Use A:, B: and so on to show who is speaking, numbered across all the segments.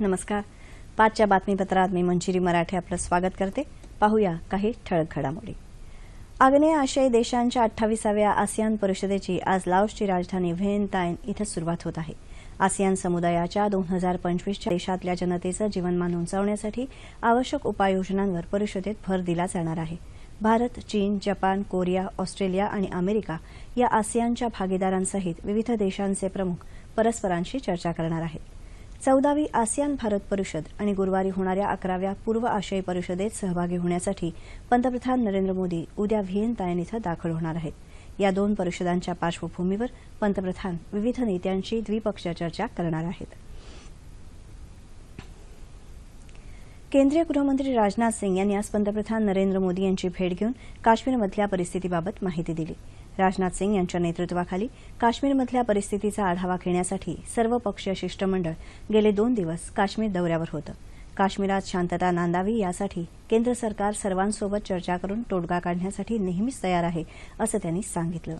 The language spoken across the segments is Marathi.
A: नमस्कार पाचच्या बातमीपत्रात मी मंजिरी मराठे आपलं स्वागत करते पाहूया काही ठळक घडामोडी आग्नेय आशियाई देशांच्या अठ्ठावीसाव्या आसियान परिषदेची आज लाओसची राजधानी व्हिएनताईन इथं सुरुवात होत आहे आसियान समुदायाच्या दोन हजार पंचवीसच्या देशातल्या जनतेचं जीवनमान उंचावण्यासाठी आवश्यक उपाययोजनांवर परिषदेत भर दिला जाणार आहे भारत चीन जपान कोरिया ऑस्ट्रेलिया आणि अमेरिका या आसियानच्या भागीदारांसहित विविध देशांचे प्रमुख परस्परांशी चर्चा करणार आहेत चौदावी आसियान भारत परिषद आणि गुरुवारी होणाऱ्या अकराव्या पूर्व आशियाई परिषदेत सहभागी होण्यासाठी पंतप्रधान नरेंद्र मोदी उद्या व्हिएनतायन इथं दाखल होणार आहेत या दोन परिषदांच्या पार्श्वभूमीवर पंतप्रधान विविध नेत्यांशी द्विपक्षीय चर्चा करणार आहेत केंद्रीय गृहमंत्री राजनाथ सिंग यांनी आज पंतप्रधान नरेंद्र मोदी यांची भेट घेऊन काश्मीरमधल्या परिस्थितीबाबत माहिती दिली राजनाथ सिंग यांच्या नेतृत्वाखाली काश्मीरमधल्या परिस्थितीचा आढावा घेण्यासाठी सर्वपक्षीय शिष्टमंडळ गेले दोन दिवस काश्मीर दौऱ्यावर होतं काश्मीरात शांतता नांदावी यासाठी केंद्र सरकार सर्वांसोबत चर्चा करून तोडगा काढण्यासाठी नेहमीच तयार आहे असं त्यांनी सांगितलं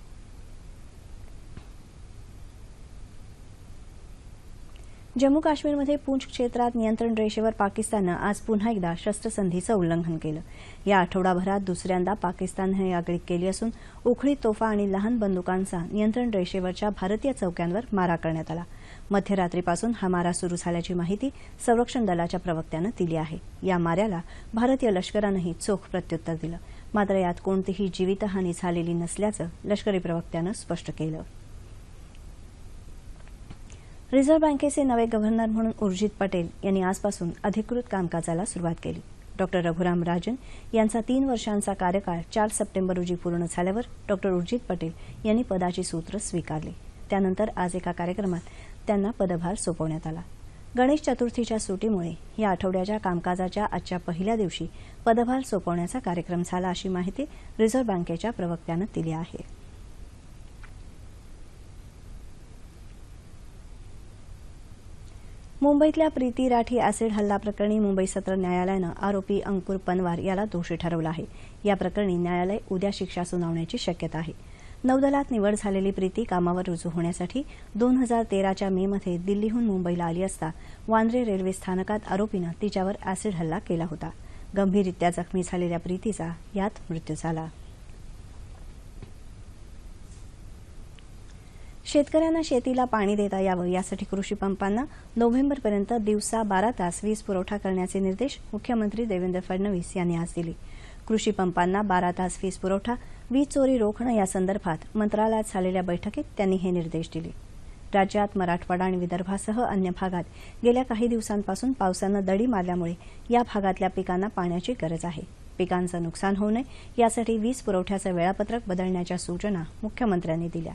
A: जम्मू काश्मीरमध्ये पूंछ क्षेत्रात नियंत्रण रेषेवर पाकिस्ताननं आज पुन्हा एकदा शस्त्रसंधीचं उल्लंघन केलं या आठवडाभरात दुसऱ्यांदा पाकिस्ताननं ही आगळीक केली असून उखळी तोफा आणि लहान बंदुकांचा नियंत्रण रेषेवरच्या भारतीय चौक्यांवर मारा करण्यात आला मध्यरात्रीपासून हा मारा सुरू झाल्याची माहिती संरक्षण दलाच्या प्रवक्त्यानं दिली आहे या माऱ्याला भारतीय लष्करानंही चोख प्रत्युत्तर दिलं मात्र यात कोणतीही जीवितहानी झालेली नसल्याचं लष्करी प्रवक्त्यानं स्पष्ट केलं रिझर्व्ह बँकेचे नवे गव्हर्नर म्हणून उर्जित पटेल यांनी आजपासून अधिकृत कामकाजाला सुरुवात केली डॉक्टर रघुराम राजन यांचा तीन वर्षांचा कार्यकाळ चार सप्टेंबर रोजी पूर्ण झाल्यावर डॉक्टर उर्जित पटेल यांनी पदाची सूत्र स्वीकारली त्यानंतर आज एका कार्यक्रमात त्यांना पदभार सोपवण्यात आला गणेश चतुर्थीच्या सुटीमुळे या आठवड्याच्या कामकाजाच्या आजच्या पहिल्या दिवशी पदभार सोपवण्याचा कार्यक्रम झाला अशी माहिती रिझर्व्ह बँकेच्या प्रवक्त्यानं दिली आहे मुंबईतल्या प्रीती राठी अॅसिड हल्ला प्रकरणी मुंबई सत्र न्यायालयानं आरोपी अंकुर पनवार याला दोषी ठरवलं आहे या प्रकरणी न्यायालय उद्या शिक्षा सुनावण्याची शक्यता आहे नौदलात निवड झालेली प्रीती कामावर रुजू होण्यासाठी दोन हजार तेराच्या मेमध्ये दिल्लीहून मुंबईला आली असता वांद्रे रेल्वे स्थानकात आरोपीनं तिच्यावर अॅसिड हल्ला केला होता गंभीररित्या जखमी झालेल्या प्रीतीचा यात मृत्यू झाला शेतकऱ्यांना शेतीला पाणी देता यावं यासाठी कृषी पंपांना नोव्हेंबरपर्यंत दिवसा बारा तास वीज पुरवठा करण्याचे निर्देश मुख्यमंत्री देवेंद्र फडणवीस यांनी आज दिले कृषी पंपांना बारा तास वीज पुरवठा वीज चोरी रोखणं यासंदर्भात मंत्रालयात झालेल्या बैठकीत त्यांनी हे निर्देश दिले राज्यात मराठवाडा आणि विदर्भासह अन्य भागात गेल्या काही दिवसांपासून पावसानं दडी मारल्यामुळे या भागातल्या पिकांना पाण्याची गरज आहे पिकांचं नुकसान होऊ नये यासाठी वीज पुरवठ्याचं वेळापत्रक बदलण्याच्या सूचना मुख्यमंत्र्यांनी दिल्या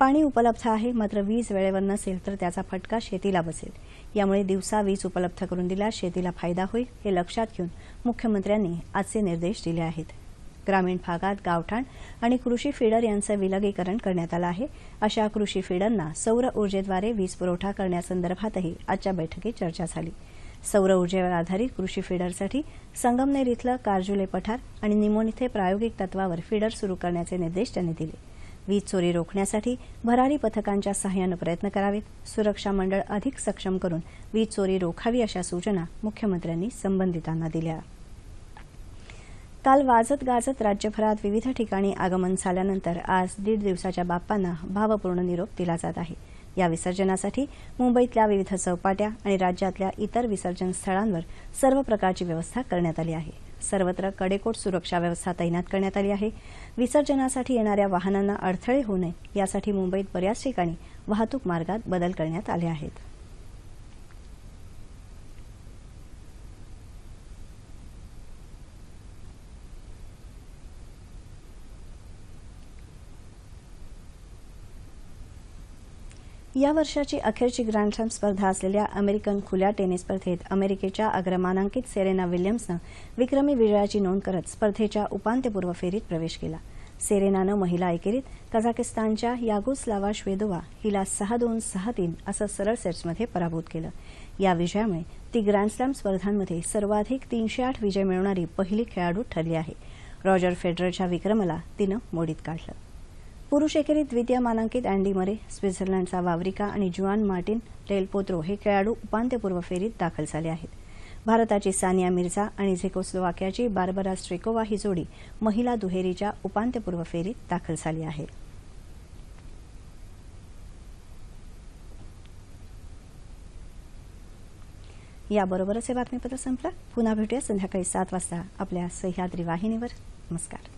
A: पाणी उपलब्ध आहे मात्र वीज वेळेवर नसेल तर त्याचा फटका शेतीला बसेल यामुळे दिवसा वीज उपलब्ध करून दिल्यास शेतीला फायदा होईल हे लक्षात घेऊन मुख्यमंत्र्यांनी आजचे निर्देश दिले आहेत ग्रामीण भागात गावठाण आणि कृषी फिडर यांचं विलगीकरण करण्यात आलं आहे अशा कृषी फिडरना सौर ऊर्जेद्वारे वीज पुरवठा करण्यासंदर्भातही आजच्या बैठकीत चर्चा झाली सौर ऊर्जेवर आधारित कृषी फिडरसाठी संगमनेर इथलं कारजुले पठार आणि निमोन इथे प्रायोगिक तत्वावर फिडर सुरू करण्याचे निर्देश त्यांनी दिले वीज चोरी रोखण्यासाठी भरारी पथकांच्या सहाय्यानं प्रयत्न करावेत सुरक्षा मंडळ अधिक सक्षम करून वीज चोरी रोखावी अशा सूचना मुख्यमंत्र्यांनी संबंधितांना दिल्या काल वाजत गाजत राज्यभरात विविध ठिकाणी आगमन झाल्यानंतर आज दीड दिवसाच्या बाप्पांना भावपूर्ण निरोप दिला जात आहे या विसर्जनासाठी मुंबईतल्या विविध चौपाट्या आणि राज्यातल्या इतर विसर्जन स्थळांवर सर्व प्रकारची व्यवस्था करण्यात आली आहे सर्वत्र कडेकोट सुरक्षा व्यवस्था तैनात करण्यात आली आहे विसर्जनासाठी येणाऱ्या वाहनांना अडथळे होऊ नये यासाठी मुंबईत बऱ्याच ठिकाणी वाहतूक मार्गात बदल करण्यात आले आहेत या वर्षाची अखेरची ग्रँडस्लॅम स्पर्धा असलेल्या अमेरिकन खुल्या टेनिस स्पर्धेत अमेरिकेच्या अग्रमानांकित सेरेना विल्यम्सनं विक्रमी विजयाची नोंद करत स्पर्धेच्या उपांत्यपूर्व फेरीत प्रवेश केला सेरेनानं महिला एकेरीत कझाकिस्तानच्या यागुस्लावा श्वेदोवा हिला सहा दोन सहा तीन असं सरळ सेट्समध्ये पराभूत केलं या विजयामुळे ती ग्रँडस्लॅम स्पर्धांमध्ये सर्वाधिक तीनशे आठ विजय मिळवणारी पहिली खेळाडू ठरली आहे रॉजर फेडररच्या विक्रमाला तिनं मोडीत काढलं पुरुष एकेरीत द्वितीय मानांकित अँडी मरे स्वित्झर्लंडचा वावरिका आणि जुआन मार्टिन डेल पोत्रो हे खेळाडू उपांत्यपूर्व फेरीत दाखल झाले आहेत भारताची सानिया मिर्झा आणि झेकोस्लोवाकियाची बार्बरा स्ट्रिकोवा ही जोडी महिला दुहेरीच्या उपांत्यपूर्व फेरीत दाखल झाली आहे याबरोबरच हे बातमीपत्र संपलं पुन्हा भेटूया संध्याकाळी सात वाजता आपल्या सह्याद्री वाहिनीवर नमस्कार